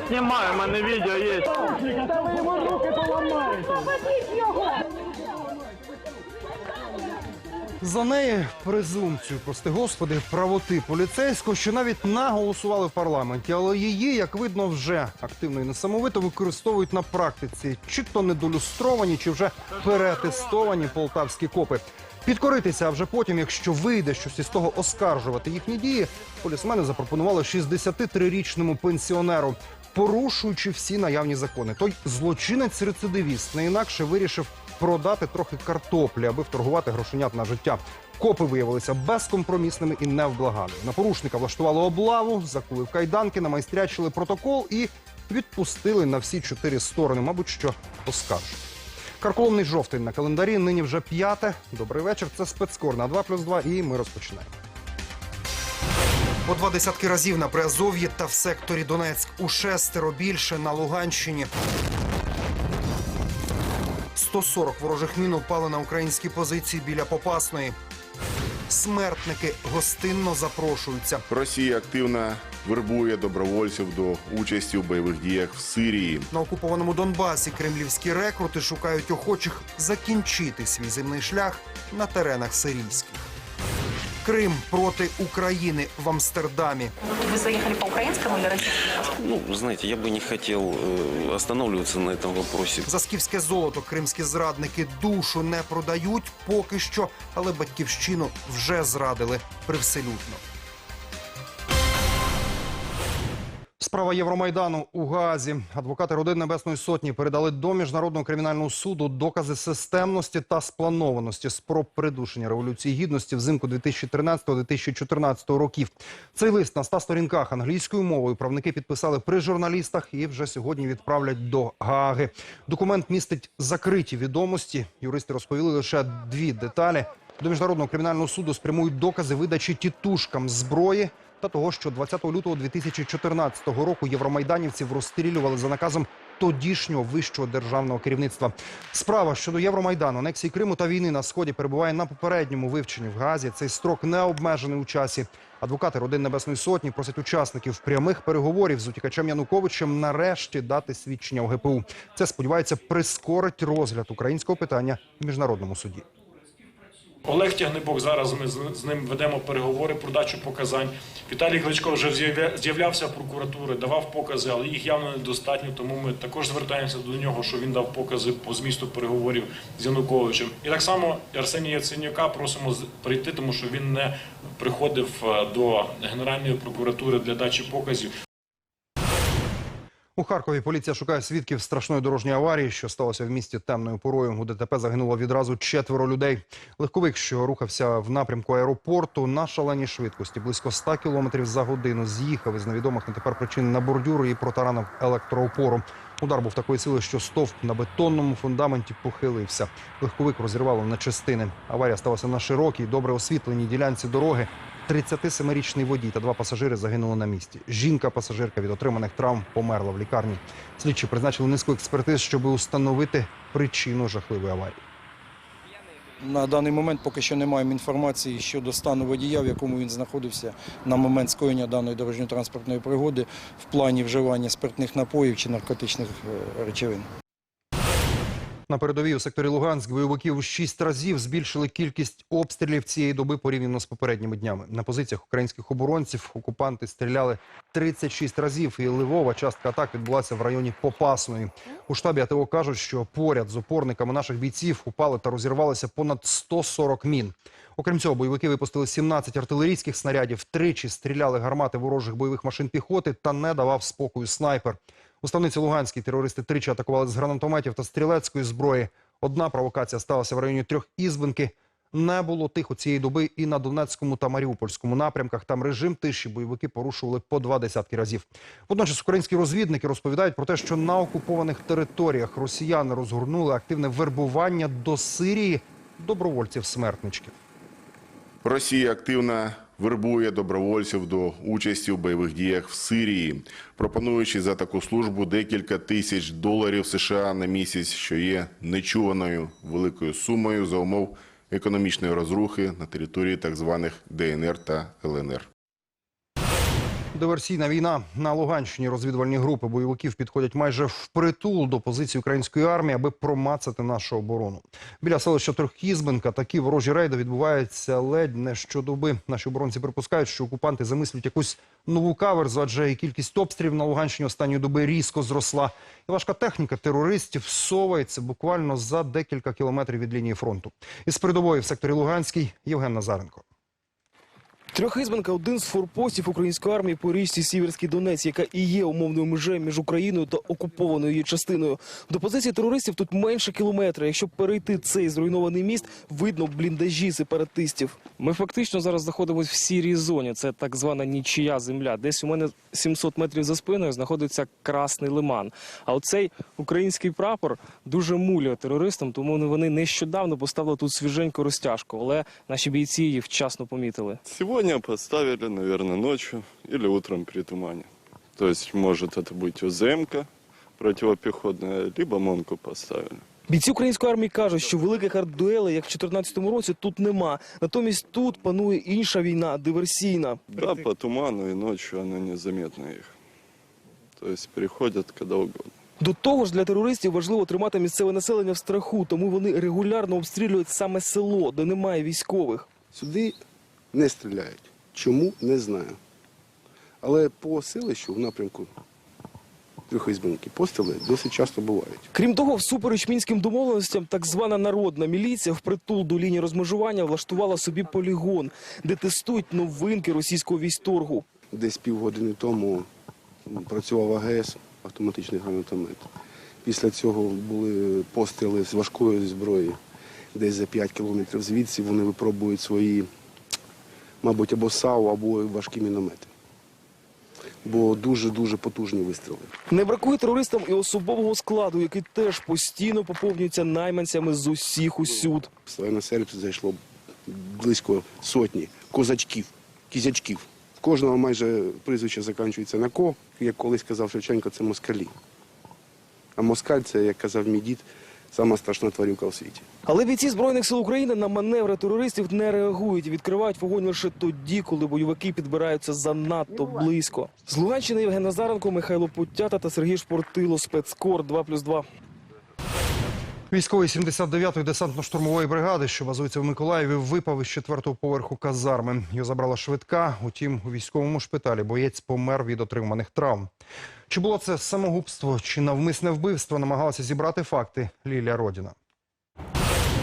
Я знімаю, в мене відео є. Та ви йому руки поламаєте. За неї презумпцію, прости господи, правоти поліцейського, що навіть наголосували в парламенті, але її, як видно, вже активно і несамовито використовують на практиці, чи то недолюстровані, чи вже перетестовані полтавські копи. Підкоритися, а вже потім, якщо вийде щось із того оскаржувати їхні дії, полісмени запропонували 63-річному пенсіонеру, порушуючи всі наявні закони. Той злочинець-рецидивіст не інакше вирішив продати трохи картоплі, аби вторгувати грошенят на життя. Копи виявилися безкомпромісними і невблаганими. На порушника влаштували облаву, закули в кайданки, намайстрячили протокол і відпустили на всі чотири сторони. Мабуть, що оскаржуть. Карколомний жовтень на календарі. Нині вже п'яте. Добрий вечір. Це спецкор на 2 плюс 2 і ми розпочинаємо. По два десятки разів на Приазов'ї та в секторі Донецьк. У шестеро більше на Луганщині. 140 ворожих мін упали на українські позиції біля Попасної. Смертники гостинно запрошуються. Росія активно вербує добровольців до участі в бойових діях в Сирії. На окупованому Донбасі кремлівські рекрути шукають охочих закінчити свій земний шлях на теренах сирійських. Крим проти України в Амстердамі. Вы заехали по украинскому или российскому? Ну, знаете, я бы не хотел э, останавливаться на этом вопросе. За скіфське золото кримські зрадники душу не продають поки що, але батьківщину вже зрадили привселюдно. Справа Євромайдану у Газі. Адвокати родин Небесної Сотні передали до міжнародного кримінального суду докази системності та спланованості спроб придушення революції гідності взимку 2013-2014 років. Цей лист на 100 сторінках англійською мовою правники підписали при журналістах і вже сьогодні відправлять до Гааги. Документ містить закриті відомості. Юристи розповіли лише дві деталі. До міжнародного кримінального суду спрямують докази видачі тітушкам зброї та того, що 20 лютого 2014 року євромайданівців розстрілювали за наказом тодішнього вищого державного керівництва. Справа щодо Євромайдану, анексії Криму та війни на сході перебуває на попередньому вивченні в Газі. Цей строк не обмежений у часі. Адвокати родин Небесної Сотні просять учасників прямих переговорів з утікачем Януковичем нарешті дати свідчення у ГПУ. Це сподівається прискорить розгляд українського питання в міжнародному суді. Олег Тягнебок зараз ми з ним ведемо переговори про дачу показань. Віталій Кличко вже з'явля- з'являвся в прокуратури, давав покази, але їх явно недостатньо. Тому ми також звертаємося до нього, що він дав покази по змісту переговорів з Януковичем. І так само Арсенія Яценюка просимо прийти, тому що він не приходив е, до Генеральної прокуратури для дачі показів. У Харкові поліція шукає свідків страшної дорожньої аварії, що сталося в місті темною порою. У ДТП загинуло відразу четверо людей. Легковик, що рухався в напрямку аеропорту на шаленій швидкості, близько 100 км за годину, з'їхав із невідомих на тепер причин на бордюру і протаранив електроопору. Удар був такої сили, що стовп на бетонному фундаменті похилився. Легковик розірвало на частини. Аварія сталася на широкій, добре освітленій ділянці дороги. 37-річний водій та два пасажири загинули на місці. Жінка-пасажирка від отриманих травм померла в лікарні. Слідчі призначили низку експертиз, щоб установити причину жахливої аварії. На даний момент поки що не маємо інформації щодо стану водія, в якому він знаходився на момент скоєння даної дорожньо-транспортної пригоди в плані вживання спиртних напоїв чи наркотичних е, речовин. На передовій у секторі Луганськ бойовиків шість разів збільшили кількість обстрілів цієї доби порівняно з попередніми днями. На позиціях українських оборонців окупанти стріляли 36 разів, і ливова частка атак відбулася в районі Попасної. У штабі АТО кажуть, що поряд з опорниками наших бійців упали та розірвалися понад 140 мін. Окрім цього, бойовики випустили 17 артилерійських снарядів, тричі стріляли гармати ворожих бойових машин піхоти та не давав спокою снайпер. У ставниці Луганській терористи тричі атакували з гранатометів та стрілецької зброї. Одна провокація сталася в районі трьох ізбинки. Не було тихо цієї доби і на Донецькому та Маріупольському напрямках. Там режим тиші бойовики порушували по два десятки разів. Водночас українські розвідники розповідають про те, що на окупованих територіях росіяни розгорнули активне вербування до Сирії добровольців-смертничків. Росія активно вербує добровольців до участі в бойових діях в Сирії, пропонуючи за таку службу декілька тисяч доларів США на місяць, що є нечуваною великою сумою за умов економічної розрухи на території так званих ДНР та ЛНР. Диверсійна війна на Луганщині. Розвідувальні групи бойовиків підходять майже впритул до позиції української армії, аби промацати нашу оборону. Біля селища Трохізбенка такі ворожі рейди відбуваються ледь не щодоби. Наші оборонці припускають, що окупанти замислюють якусь нову каверзу, адже і кількість обстрілів на Луганщині останньої доби різко зросла. І важка техніка терористів совається буквально за декілька кілометрів від лінії фронту. Із передової в секторі Луганський Євген Назаренко. Трьохізбенка – один з форпостів української армії по річці Сіверський Донець, яка і є умовною межею між Україною та окупованою її частиною. До позиції терористів тут менше кілометра. Якщо перейти цей зруйнований міст, видно бліндажі сепаратистів. Ми фактично зараз знаходимося в сірій зоні. Це так звана нічия земля. Десь у мене 700 метрів за спиною знаходиться Красний Лиман. А оцей український прапор дуже муляє терористам, тому вони нещодавно поставили тут свіженьку розтяжку. Але наші бійці її вчасно помітили. Сегодня поставили, наверное, ночью или утром при тумане. То есть может это быть УЗМка противопехотная, либо МОНку поставили. Бійці української армії кажуть, що великих артдуелей, як в 2014 році, тут нема. Натомість тут панує інша війна, диверсійна. Да, по туману и ночью оно незаметно их. То есть приходят когда угодно. До того ж, для терористів важливо тримати місцеве населення в страху, тому вони регулярно обстрілюють саме село, де немає військових. Сюди не стріляють. Чому не знаю. Але по селищу в напрямку Трьохізбинки постріли досить часто бувають. Крім того, всупереч мінським домовленостям, так звана народна міліція впритул до лінії розмежування влаштувала собі полігон, де тестують новинки російського військторгу. Десь півгодини тому працював АГС, автоматичний гранатомет. Після цього були постріли з важкої зброї. Десь за 5 кілометрів звідси вони випробують свої, мабуть, або САУ, або важкі міномети. Бо дуже-дуже потужні вистріли. Не бракує терористам і особового складу, який теж постійно поповнюється найманцями з усіх усюд. В на сервіс зайшло близько сотні козачків, кізячків. Кожного майже прізвище закінчується на ко, як колись казав Шевченко, це москалі. А москаль це, як казав мій дід, сама страшна тварюка у світі. Але бійці збройних сил України на маневри терористів не реагують і відкривають вогонь лише тоді, коли бойовики підбираються занадто близько. З Луганщини Євген Назаренко, Михайло Путята та Сергій Шпортило. Спецкор 2+,2. Військовий 79-ї десантно-штурмової бригади, що базується в Миколаєві, випав із четвертого поверху казарми. Його забрала швидка. Утім, у військовому шпиталі боєць помер від отриманих травм. Чи було це самогубство, чи навмисне вбивство, намагалася зібрати факти Лілія Родіна.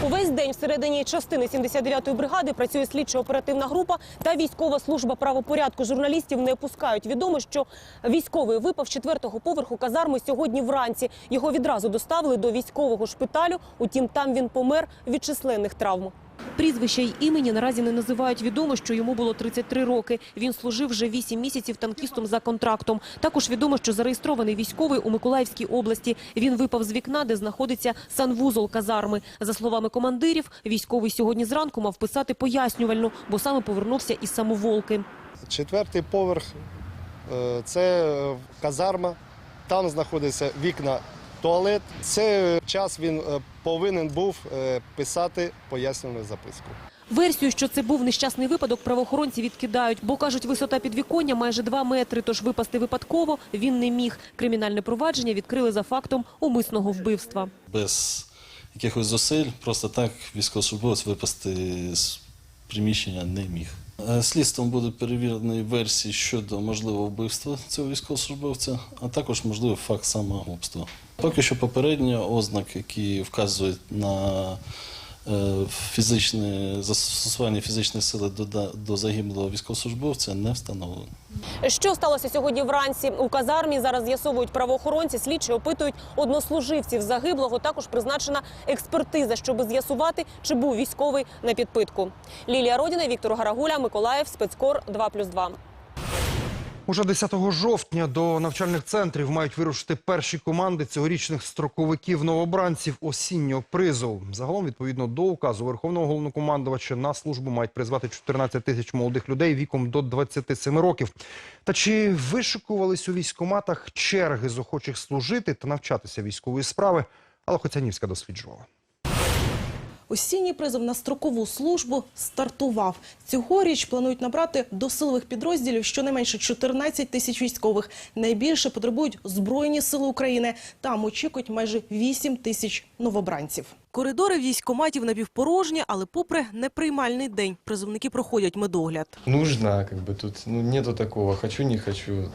Увесь день всередині частини 79-ї бригади працює слідчо-оперативна група та військова служба правопорядку. Журналістів не пускають. Відомо, що військовий випав четвертого поверху казарми сьогодні вранці. Його відразу доставили до військового шпиталю. Утім, там він помер від численних травм. Прізвища й імені наразі не називають. Відомо, що йому було 33 роки. Він служив вже 8 місяців танкістом за контрактом. Також відомо, що зареєстрований військовий у Миколаївській області. Він випав з вікна, де знаходиться санвузол казарми. За словами командирів, військовий сьогодні зранку мав писати пояснювальну, бо саме повернувся із самоволки. Четвертий поверх е, це е, казарма, там знаходяться вікна, туалет. Це час він е, повинен був е, писати пояснювальну записку. Версію, що це був нещасний випадок, правоохоронці відкидають, бо кажуть, висота підвіконня майже 2 метри, тож випасти випадково він не міг. Кримінальне провадження відкрили за фактом умисного вбивства. без якихось зусиль, просто так військовослужбовець випасти з приміщення не міг. Е, Слідством будуть перевірені версії щодо можливого вбивства цього військовослужбовця, а також можливий факт самогубства. Поки що попередні ознаки, які вказують на фізичне застосування фізичної сили до, до загиблого військовослужбовця не встановлено. Що сталося сьогодні вранці у казармі? Зараз з'ясовують правоохоронці. Слідчі опитують однослуживців загиблого. Також призначена експертиза, щоб з'ясувати, чи був військовий на підпитку. Лілія Родіна, Віктор Гарагуля, Миколаїв, спецкор 2+,2. Уже 10 жовтня до навчальних центрів мають вирушити перші команди цьогорічних строковиків новобранців осіннього призову. Загалом, відповідно до указу Верховного головнокомандувача, на службу мають призвати 14 тисяч молодих людей віком до 27 років. Та чи вишикувались у військоматах черги з охочих служити та навчатися військової справи? Алла Хоцянівська досліджувала. Осінній призов на строкову службу стартував. Цьогоріч планують набрати до силових підрозділів щонайменше 14 тисяч військових. Найбільше потребують Збройні сили України. Там очікують майже 8 тисяч новобранців. Коридори військкоматів напівпорожні, але попри неприймальний день призовники проходять медогляд. Нужно, как бы тут ну, нету такого хочу, не хочу.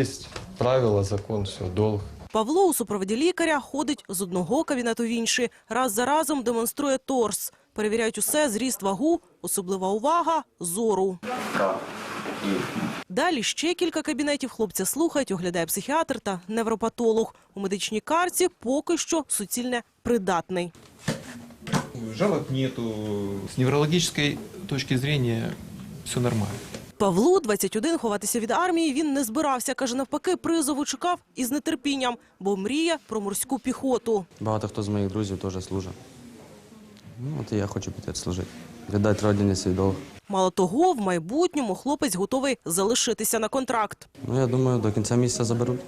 Есть правила, закон, все, долг. Павло у супроводі лікаря ходить з одного кабінету в інший. Раз за разом демонструє торс. Перевіряють усе, зріст, вагу, особлива увага – зору. Далі ще кілька кабінетів хлопця слухають, оглядає психіатр та невропатолог. У медичній карті поки що суцільне придатний. Жалоб нету. С неврологической точки зрения все нормально. Павлу, 21, ховатися від армії він не збирався. Каже, навпаки, призову чекав із нетерпінням, бо мріє про морську піхоту. Багато хто з моїх друзів теж служить. Ну, от і я хочу піти служити. Віддати родині свій долг. Мало того, в майбутньому хлопець готовий залишитися на контракт. Ну, я думаю, до кінця місяця заберуть.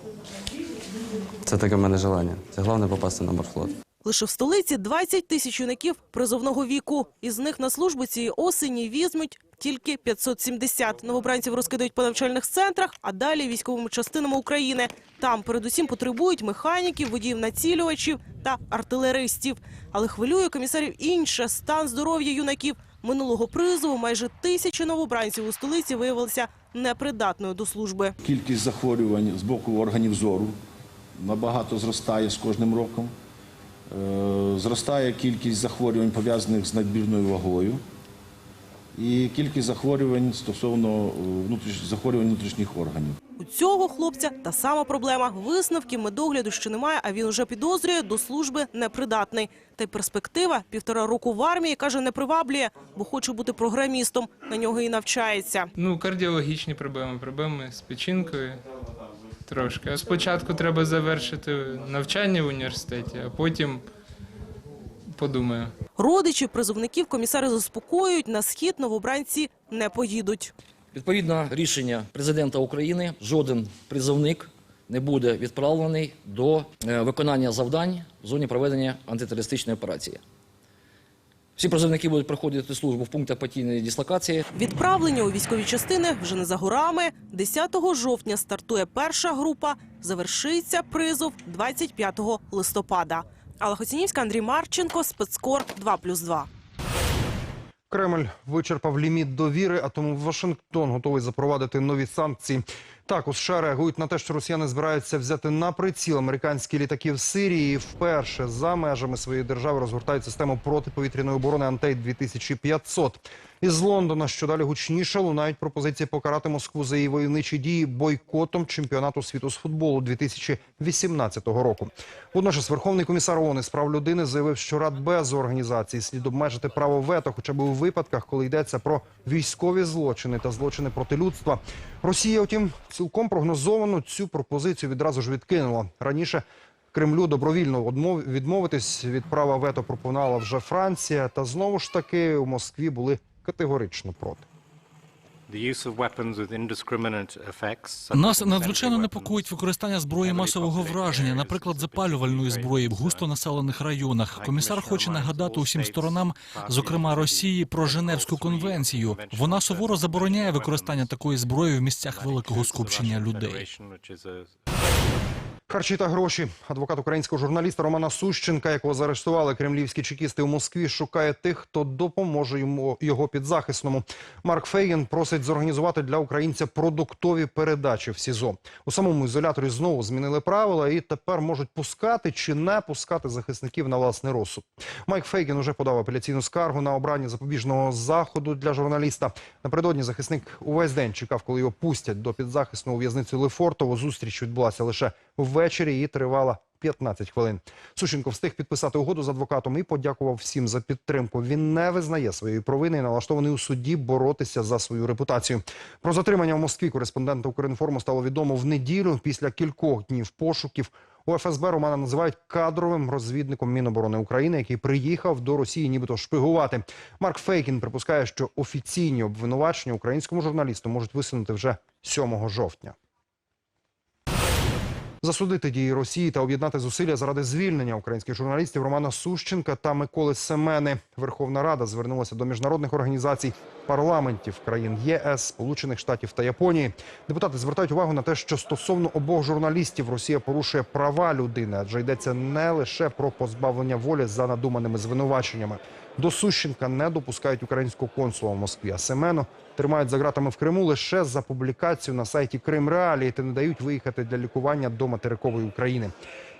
Це таке в мене желання. Це головне попасти на морфлот. Лише в столиці 20 тисяч юнаків призовного віку. Із них на службу цієї осені візьмуть тільки 570. Новобранців розкидають по навчальних центрах, а далі військовими частинами України. Там передусім потребують механіків, водіїв націлювачів та артилеристів. Але хвилює комісарів інше – стан здоров'я юнаків. Минулого призову майже тисячі новобранців у столиці виявилися непридатною до служби. Кількість захворювань з боку органів зору набагато зростає з кожним роком. Е, Зростає кількість захворювань, пов'язаних з надмірною вагою, і кількість захворювань стосовно е, захворювань внутрішніх органів. У цього хлопця та сама проблема. Висновків медогляду ще немає, а він уже підозрює, до служби непридатний. Та й перспектива півтора року в армії, каже, не приваблює, бо хоче бути програмістом. На нього і навчається. Ну, кардіологічні проблеми, проблеми з печінкою трошки. Спочатку треба завершити навчання в університеті, а потім подумаю. Родичів призовників комісари заспокоюють, на схід новобранці не поїдуть. Відповідно рішення президента України, жоден призовник не буде відправлений до е, виконання завдань в зоні проведення антитерористичної операції. Всі призовники будуть проходити службу в пунктах постійної дислокації. Відправлення у військові частини вже не за горами. 10 жовтня стартує перша група. Завершиться призов 25 листопада. Алла Хоцінівська, Андрій Марченко, спецкор 2+,2. Кремль вичерпав ліміт довіри, а тому Вашингтон готовий запровадити нові санкції. Так, у США реагують на те, що росіяни збираються взяти на приціл американські літаки в Сирії. І вперше за межами своєї держави розгортають систему протиповітряної оборони Антей 2500 Із Лондона що далі гучніше лунають пропозиції покарати Москву за її войовничі дії бойкотом чемпіонату світу з футболу 2018 року. Водночас Верховний комісар ООН із прав людини заявив, що Радбез організації слід обмежити право вето, хоча б у випадках, коли йдеться про військові злочини та злочини проти людства. Росія, втім, цілком прогнозовано цю пропозицію відразу ж відкинула раніше. Кремлю добровільно відмовитись від права вето пропонувала вже Франція. Та знову ж таки у Москві були категорично проти. Нас надзвичайно непокоїть використання зброї масового враження, наприклад, запалювальної зброї в густо населених районах. Комісар хоче нагадати усім сторонам, зокрема Росії, про Женевську конвенцію. Вона суворо забороняє використання такої зброї в місцях великого скупчення людей. Харчі та гроші. Адвокат українського журналіста Романа Сущенка, якого заарештували кремлівські чекісти у Москві, шукає тих, хто допоможе йому його підзахисному. Марк Фейгін просить зорганізувати для українця продуктові передачі в СІЗО. У самому ізоляторі знову змінили правила і тепер можуть пускати чи не пускати захисників на власний розсуд. Майк Фейгін уже подав апеляційну скаргу на обрання запобіжного заходу для журналіста. Напередодні захисник увесь день чекав, коли його пустять до підзахисного в'язницю Лефортово. Зустріч відбулася лише ввечері і тривала 15 хвилин. Сущенко встиг підписати угоду з адвокатом і подякував всім за підтримку. Він не визнає своєї провини і налаштований у суді боротися за свою репутацію. Про затримання в Москві кореспондента Укрінформу стало відомо в неділю після кількох днів пошуків. У ФСБ Романа називають кадровим розвідником Міноборони України, який приїхав до Росії, нібито шпигувати. Марк Фейкін припускає, що офіційні обвинувачення українському журналісту можуть висунути вже 7 жовтня. Засудити дії Росії та об'єднати зусилля заради звільнення українських журналістів Романа Сущенка та Миколи Семени. Верховна Рада звернулася до міжнародних організацій парламентів країн ЄС, Сполучених Штатів та Японії. Депутати звертають увагу на те, що стосовно обох журналістів Росія порушує права людини, адже йдеться не лише про позбавлення волі за надуманими звинуваченнями. До Сущенка не допускають українського консула в Москві, а Семену тримають за ґратами в Криму лише за публікацію на сайті Крим Реалії та не дають виїхати для лікування до материкової України.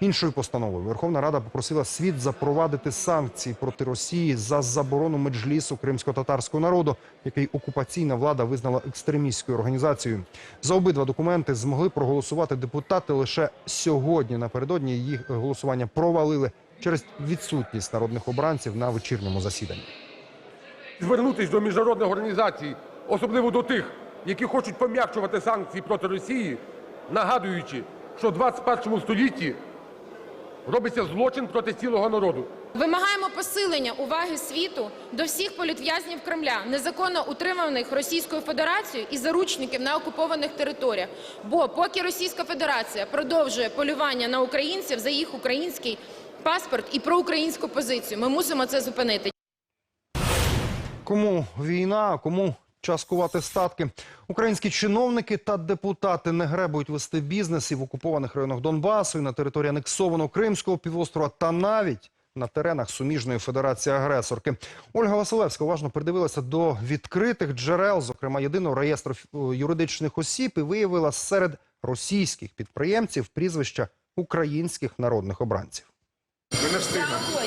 Іншою постановою Верховна Рада попросила світ запровадити санкції проти Росії за заборону меджлісу кримсько-татарського народу, який окупаційна влада визнала екстремістською організацією. За обидва документи змогли проголосувати депутати лише сьогодні. Напередодні їх голосування провалили через відсутність народних обранців на вечірньому засіданні. звернутися до міжнародних організацій, особливо до тих, які хочуть пом'якшувати санкції проти Росії, нагадуючи, що в 21 столітті робиться злочин проти цілого народу. Вимагаємо посилення уваги світу до всіх політв'язнів Кремля, незаконно утриманих Російською Федерацією і заручників на окупованих територіях. Бо поки Російська Федерація продовжує полювання на українців за їх український паспорт і проукраїнську позицію, ми мусимо це зупинити. Кому війна, кому час кувати статки. Українські чиновники та депутати не гребують вести бізнес і в окупованих районах Донбасу, і на території анексованого Кримського півострова та навіть на теренах суміжної федерації агресорки. Ольга Василевська уважно придивилася до відкритих джерел, зокрема єдиного реєстру е, юридичних осіб, і виявила серед російських підприємців прізвища українських народних обранців. Ми не встигнемо.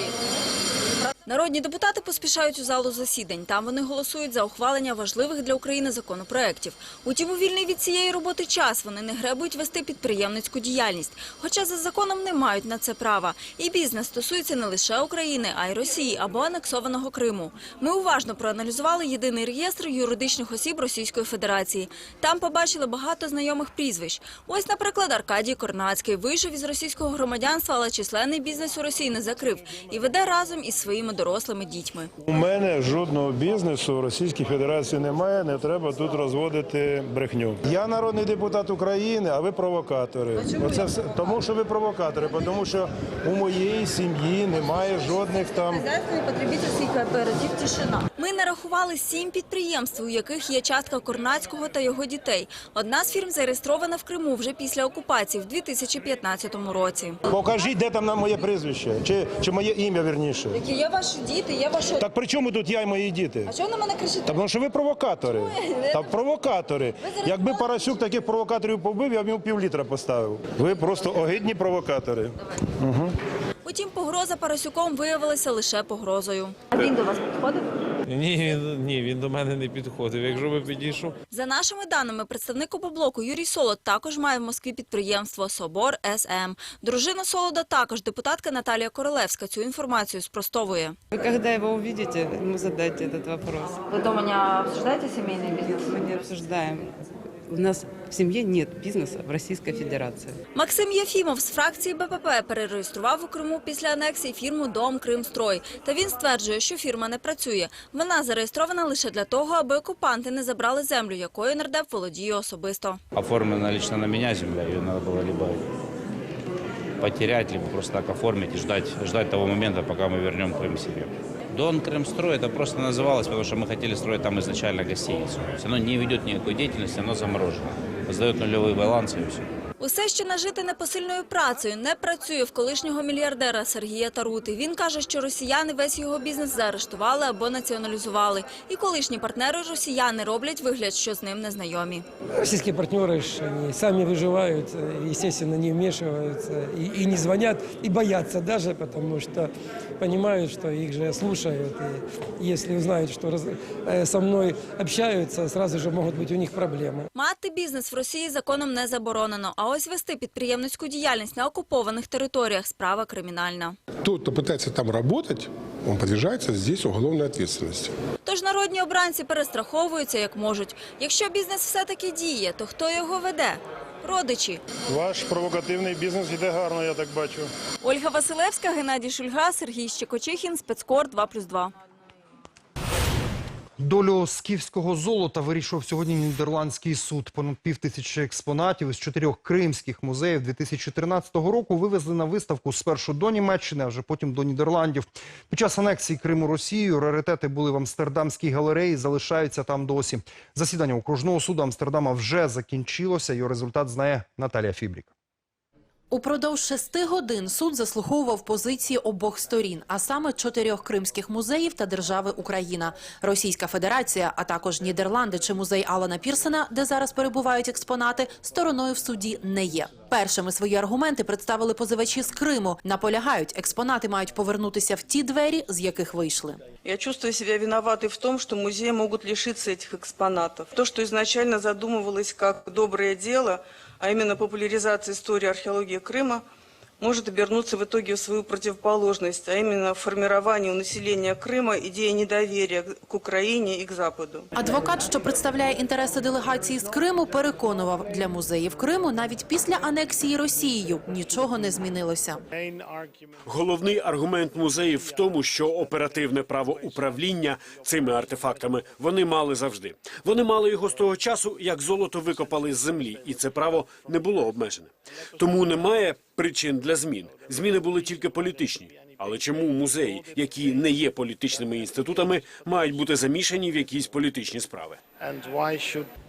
Народні депутати поспішають у залу засідань. Там вони голосують за ухвалення важливих для України законопроєктів. Утім, у вільний від цієї роботи час вони не гребують вести підприємницьку діяльність. Хоча за законом не мають на це права. І бізнес стосується не лише України, а й Росії або анексованого Криму. Ми уважно проаналізували єдиний реєстр юридичних осіб Російської Федерації. Там побачили багато знайомих прізвищ. Ось, наприклад, Аркадій Корнацький вийшов із російського громадянства, але численний бізнес у Росії не закрив і веде разом із своїми дорослими дітьми. У мене жодного бізнесу в Російській Федерації немає. Не треба тут розводити брехню. Я народний депутат України, а ви провокатори. Оце все тому, що ви провокатори, тому що у моєї сім'ї немає жодних там. Потребительский кооператив «Тишина». Ми нарахували сім підприємств, у яких є частка Корнацького та його дітей. Одна з фірм зареєстрована в Криму вже після окупації в 2015 році. Покажіть, де там на моє прізвище, чи, чи моє ім'я вірніше. Які є ваші діти, є ваші... Так при чому тут я і мої діти? А чого на мене кричите? Та тому що ви провокатори. Та провокатори. Якби Парасюк таких провокаторів побив, я б йому півлітра поставив. Ви просто огидні провокатори. Потім Утім, погроза Парасюком виявилася лише погрозою. А він до вас підходив? Ні, він, ні, він до мене не підходив. Якщо би підійшов, За нашими даними, представник облблоку Юрій Солод також має в Москві підприємство Собор СМ. Дружина Солода також депутатка Наталія Королевська цю інформацію спростовує. Вы когда его увидите, ему задайте этот вопрос. Ви дома не обсуждаєте сімейний бізнес? Мы не обсуждаем. У нас в семье нет бизнеса в Российской Федерации. Максим Єфімов з фракції БПП перереєстрував у Криму після анексії фірму Дом Кримстрой. Та він стверджує, що фірма не працює. Вона зареєстрована лише для того, аби окупанти не забрали землю, якою нардеп володіє особисто. Оформлена лично на меня земля, ее надо было либо потерять, либо просто так оформить и ждать, ждать того момента, пока мы вернем Крым себе. Дон Крымстрой это просто называлось, потому что мы хотели строить там изначально гостиницу. То есть оно не ведет никакой деятельности, оно заморожено. Сдает нулевые балансы и все. Усе ще нажити непосильною працею не працює в колишнього мільярдера Сергія Тарути. Він каже, що росіяни весь його бізнес заарештували або націоналізували. І колишні партнери росіяни роблять вигляд, що з ним не знайомі. Российские партнеры, ж, они сами выживают, э, естественно, не вмешиваются и, и не звонят, и боятся даже, потому что понимают, что их же слушают. И если узнают, что раз- э, со мной общаются, сразу же могут быть у них проблемы. Мати бізнес в Росії законом не заборонено. А ось вести підприємницьку діяльність на окупованих територіях справа кримінальна. Тот, кто пытается там работать, он подвергается здесь уголовной ответственности. Тож народні обранці перестраховуються як можуть. Якщо бізнес все-таки діє, то хто його веде? Родичі. Ваш провокативний бізнес йде гарно, я так бачу. Ольга Василевська, Геннадій Шульга, Сергій Щекочихін, спецкор 2+,2. Долю скіфського золота вирішував сьогодні нідерландський суд. Понад пів тисячі експонатів із чотирьох кримських музеїв 2013 року вивезли на виставку спершу до Німеччини, а вже потім до Нідерландів. Під час анексії Криму Росією раритети були в Амстердамській галереї, залишаються там досі. Засідання окружного суду Амстердама вже закінчилося. Його результат знає Наталія Фібрік. Упродовж шести годин суд заслуховував позиції обох сторін, а саме чотирьох кримських музеїв та держави Україна, Російська Федерація, а також Нідерланди чи музей Алана Пірсена, де зараз перебувають експонати, стороною в суді не є. Першими свої аргументи представили позивачі з Криму. Наполягають, експонати мають повернутися в ті двері, з яких вийшли. Я чувствую себя виноватой в том, что музеи могут лишиться этих экспонатов. То, что изначально задумывалось как доброе дело, а именно популяризация истории археологии Крыма, может обернуться в итоге в свою противоположность, а именно формирование у населения Крыма идеи недоверия к Украине и к Западу. Адвокат, що представляє інтереси делегації з Криму, переконував, для музеїв Криму навіть після анексії Росією нічого не змінилося. Головний аргумент музеїв в тому, що оперативне право управління цими артефактами вони мали завжди. Вони мали його з того часу, як золото викопали з землі, і це право не було обмежене. Тому немає причин для змін. Зміни були тільки політичні. Але чому музеї, які не є політичними інститутами, мають бути замішані в якісь політичні справи?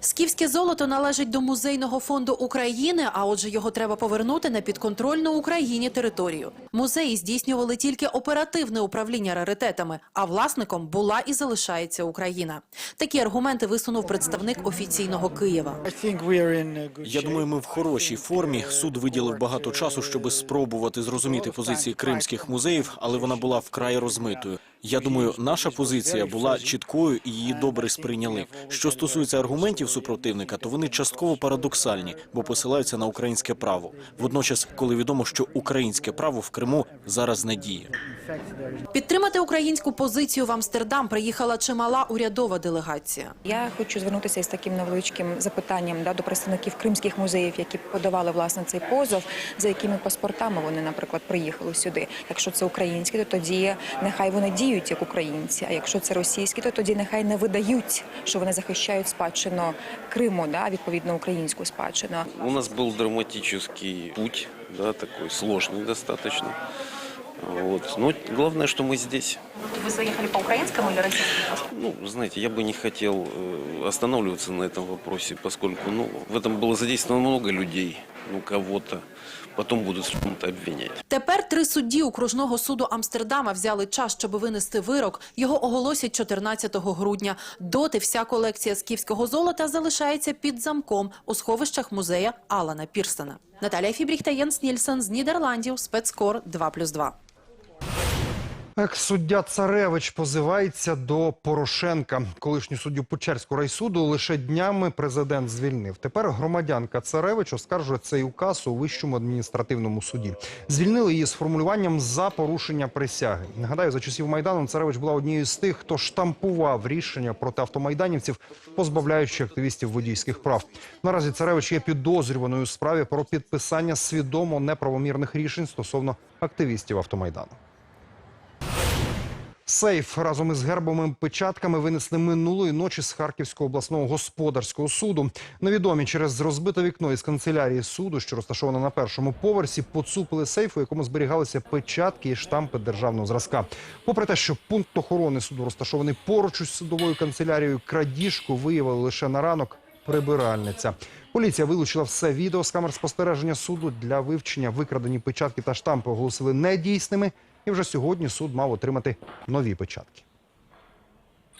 Скіфське золото належить до музейного фонду України, а отже, його треба повернути на підконтрольну Україні територію. Музеї здійснювали тільки оперативне управління раритетами, а власником була і залишається Україна. Такі аргументи висунув представник офіційного Києва. Я думаю, ми в хорошій формі. Суд виділив багато часу, щоб спробувати зрозуміти позиції кримських музеїв, але вона була вкрай розмитою. Я думаю, наша позиція була чіткою і її добре сприйняли. Що стосується аргументів супротивника, то вони частково парадоксальні, бо посилаються на українське право. Водночас, коли відомо, що українське право в Криму зараз не діє. Підтримати українську позицію в Амстердам приїхала чимала урядова делегація. Я хочу звернутися із таким невеличким запитанням да, до представників кримських музеїв, які подавали власне цей позов, за якими паспортами вони, наприклад, приїхали сюди. Якщо це українські, то тоді нехай вони діють як українці. А якщо це російські, то тоді нехай не видають, що вони захищають спадщину Криму, да, відповідно українську спадщину. У нас был драматический путь, да, такой сложный достаточно. Вот. Но главное, что мы здесь. Вы заехали по украинскому или российскому? Ну, знаете, я бы не хотел э, останавливаться на этом вопросе, поскольку ну, в этом было задействовано много людей, ну, кого-то. Потом будут в чем-то обвинять. Тепер три судді окружного суду Амстердама взяли час, щоб винести вирок. Його оголосять 14 грудня. Доти вся колекція скіфського золота залишається під замком у сховищах музея Алана Пірсена. Наталія Фібріх та Єнс Нільсен з Нідерландів. Спецкор 2+,2. Екс-суддя Царевич позивається до Порошенка. Колишню суддю Печерського райсуду лише днями президент звільнив. Тепер громадянка Царевич оскаржує цей указ у вищому адміністративному суді. Звільнили її з формулюванням за порушення присяги. Нагадаю, за часів майдану Царевич була однією з тих, хто штампував рішення проти автомайданівців, позбавляючи активістів водійських прав. Наразі Царевич є підозрюваною у справі про підписання свідомо неправомірних рішень стосовно активістів автомайдану. Сейф разом із гербовими печатками винесли минулої ночі з Харківського обласного господарського суду. Невідомі через розбите вікно із канцелярії суду, що розташовано на першому поверсі, поцупили сейф, у якому зберігалися печатки і штампи державного зразка. Попри те, що пункт охорони суду розташований поруч із судовою канцелярією, крадіжку виявили лише на ранок прибиральниця. Поліція вилучила все відео з камер спостереження суду для вивчення. Викрадені печатки та штампи оголосили недійсними. І вже сьогодні суд мав отримати нові печатки.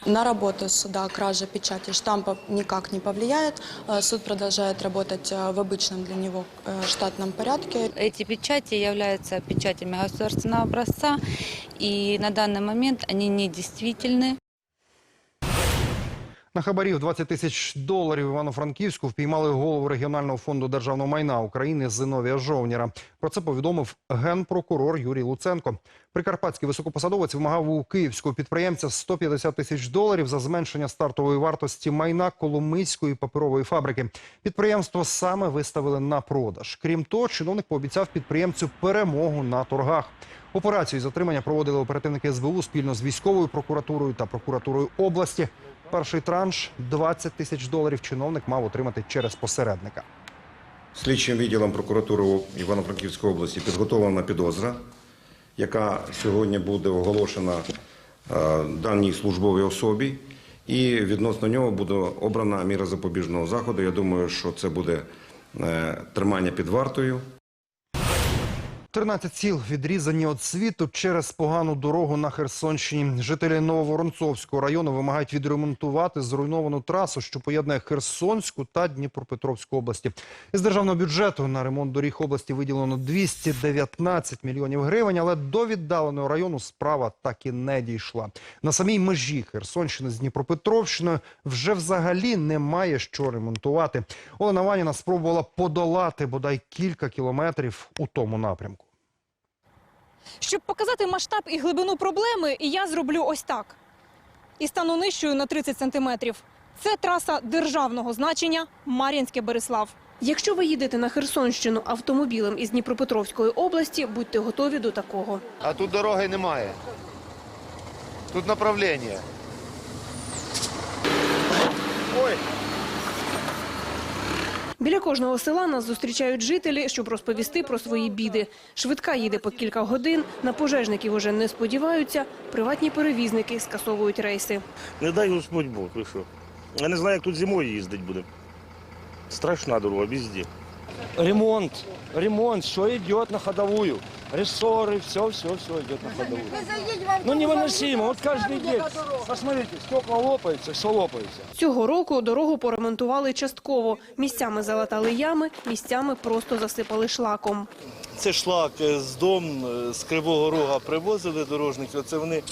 На работу суда кража печати штампов никак не повлияет. Э, Суд продолжает работать э, в обычном для него э, штатном порядке. Эти печати являются печатями государственного образца, и на данный момент они недействительны. На хабарів 20 тисяч доларів Івано-Франківську впіймали голову регіонального фонду державного майна України Зиновія Жовніра. Про це повідомив генпрокурор Юрій Луценко. Прикарпатський високопосадовець вимагав у київського підприємця 150 тисяч доларів за зменшення стартової вартості майна Коломийської паперової фабрики. Підприємство саме виставили на продаж. Крім того, чиновник пообіцяв підприємцю перемогу на торгах. Операцію затримання проводили оперативники СБУ спільно з військовою прокуратурою та прокуратурою області. Перший транш 20 тисяч доларів чиновник мав отримати через посередника. Слідчим відділом прокуратури Івано-Франківської області підготовлена підозра, яка сьогодні буде оголошена е, даній службовій особі, і відносно нього буде обрана міра запобіжного заходу. Я думаю, що це буде е, тримання під вартою. 13 сіл відрізані від світу через погану дорогу на Херсонщині. Жителі Нововоронцовського району вимагають відремонтувати зруйновану трасу, що поєднує Херсонську та Дніпропетровську області. Із державного бюджету на ремонт доріг області виділено 219 мільйонів гривень, але до віддаленого району справа так і не дійшла. На самій межі Херсонщини з Дніпропетровщиною вже взагалі немає що ремонтувати. Олена Ваніна спробувала подолати бодай кілька кілометрів у тому напрямку. Щоб показати масштаб і глибину проблеми, я зроблю ось так. І стану нижчою на 30 сантиметрів. Це траса державного значення Мар'їнське Береслав. Якщо ви їдете на Херсонщину автомобілем із Дніпропетровської області, будьте готові до такого. А тут дороги немає. Тут направлення. Ой, Біля кожного села нас зустрічають жителі, щоб розповісти про свої біди. Швидка їде по кілька годин, на пожежників уже не сподіваються, приватні перевізники скасовують рейси. Не дай Господь Бог, ви що. Я не знаю, як тут зимою їздити буде. Страшна дорога, везде. Ремонт, ремонт, що йде на ходовую Рессоры, все, все, все идет на ходовую. Ну невыносимо, вот каждый день. Посмотрите, стекла лопаются, все лопается. Цього року дорогу поремонтували частково. Місцями залатали ями, місцями просто засипали шлаком. Це шлак е, з дом, е, з Кривого Рога привозили дорожники, оце вони е,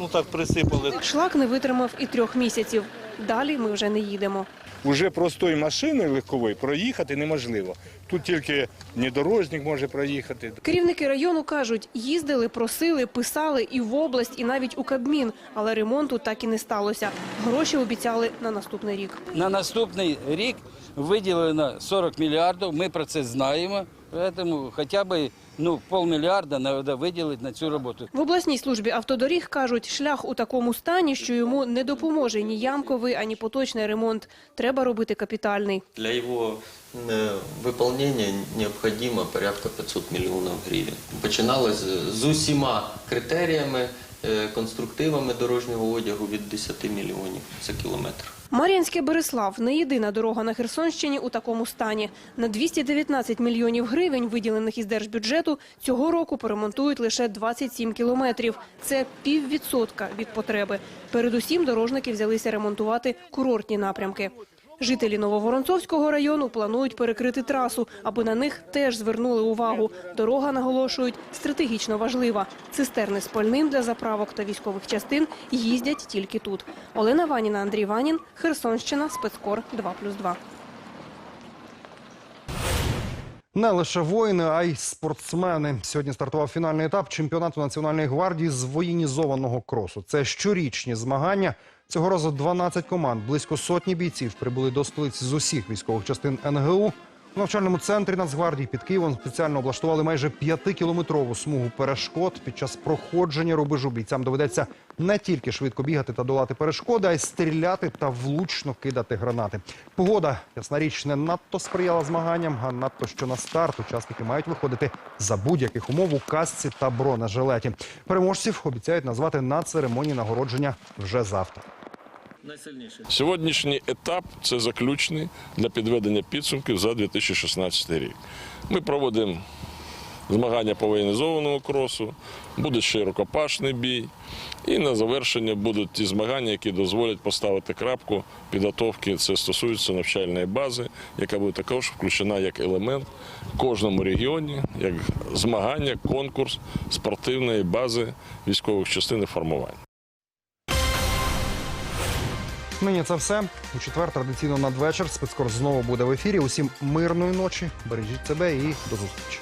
ну так присипали. Шлак не витримав і трьох місяців. Далі ми вже не їдемо. Уже простої машини легкової проїхати неможливо. Тут тільки внедорожник може проїхати. Керівники району кажуть, їздили, просили, писали і в область, і навіть у Кабмін, але ремонту так і не сталося. Гроші обіцяли на наступний рік. На наступний рік виділено 40 мільярдів, ми про це знаємо, тому хоча б ну, полмільярда треба виділити на цю роботу. В обласній службі автодоріг кажуть, шлях у такому стані, що йому не допоможе ні ямковий, ані поточний ремонт. Треба робити капітальний. Для его э, выполнения необходимо порядка 500 мільйонів гривень. Починалось з усіма критеріями, е, конструктивами дорожнього одягу від 10 мільйонів за кілометр. Мар'їнське Береслав – не єдина дорога на Херсонщині у такому стані. На 219 мільйонів гривень, виділених із держбюджету, цього року поремонтують лише 27 кілометрів. Це піввідсотка від потреби. Передусім дорожники взялися ремонтувати курортні напрямки. Жителі Нововоронцовського району планують перекрити трасу, аби на них теж звернули увагу. Дорога, наголошують, стратегічно важлива. Цистерни з пальним для заправок та військових частин їздять тільки тут. Олена Ваніна, Андрій Ванін, Херсонщина, спецкор 2+,2. Не лише воїни, а й спортсмени. Сьогодні стартував фінальний етап чемпіонату Національної гвардії з воєнізованого кросу. Це щорічні змагання. Цього разу 12 команд, близько сотні бійців прибули до столиці з усіх військових частин НГУ. У навчальному центрі Нацгвардії під Києвом спеціально облаштували майже п'ятикілометрову смугу перешкод. Під час проходження рубежу бійцям доведеться не тільки швидко бігати та долати перешкоди, а й стріляти та влучно кидати гранати. Погода, ясна річ, не надто сприяла змаганням, а надто що на старт учасники мають виходити за будь-яких умов у касці та бронежилеті. Переможців обіцяють назвати на церемонії нагородження вже завтра. Сьогоднішній етап це заключний для підведення підсумків за 2016 рік. Ми проводимо змагання по воєнізованому кросу, буде ще рукопашний бій. І на завершення будуть ті змагання, які дозволять поставити крапку підготовки. Це стосується навчальної бази, яка буде також включена як елемент в кожному регіоні, як змагання, конкурс спортивної бази військових частин і формувань. Нині це все. У четвер традиційно надвечір спецкор знову буде в ефірі. Усім мирної ночі. Бережіть себе і до зустрічі.